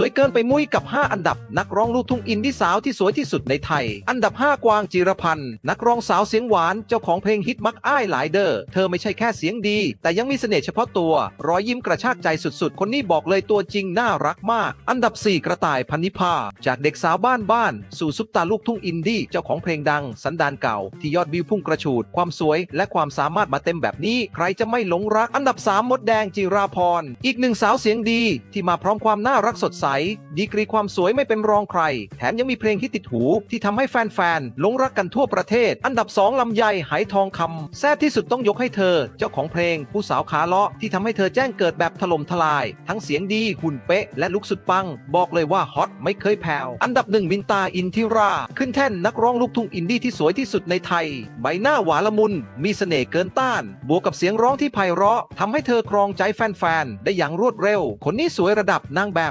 สวยเกินไปมุ้ยกับ 5 อันดับ นักร้องลูกทุ่งอินดี้สาวที่สวยที่สุดในไทย อันดับ 5 กวางจีรพันธ์นักร้องสาวเสียงหวานเจ้าของเพลงฮิตมักอ้ายหลายเดอร์เธอไม่ใช่แค่เสียงดี แต่ยังมีเสน่ห์เฉพาะตัว รอยยิ้มกระชากใจสุดๆ คนนี้บอกเลยตัวจริงน่ารักมาก อันดับ 4 กระต่ายพันนิพาจากเด็กสาวบ้านบ้านสู่ซุปตาลูกทุ่งอินดี้เจ้าของเพลงดัง สันดานเก่า ที่ยอดวิวพุ่งกระฉูดความสวยและความสามารถมาเต็มแบบนี้ใครจะไม่หลงรัก อันดับ 3 มดแดงจิราพรอีกหนึ่งสาวเสียงดีที่มาพร้อมความน่ารักสดใสดีกรีความสวยไม่เป็นรองใคร แถมยังมีเพลงที่ติดหู ที่ทำให้แฟนๆหลงรักกันทั่วประเทศ อันดับ 2ลำไยไหทองคำแซ่บที่สุดต้องยกให้เธอ เจ้าของเพลงผู้สาวขาเลาะที่ทำให้เธอแจ้งเกิดแบบถล่มทลาย ทั้งเสียงดีหุ่นเป๊ะ และลุกสุดปัง บอกเลยว่าฮอตไม่เคยแผ่วอันดับหนึ่งวินตาอินทิรา ขึ้นแท่นนักร้องลูกทุ่งอินดี้ที่สวยที่สุดในไทย ใบหน้าหวานละมุน มีเสน่ห์เกินต้าน บวกกับเสียงร้องที่ไพเราะทำให้เธอครองใจแฟนๆได้อย่างรวดเร็ว คนนี้สวยระดับนางแบบ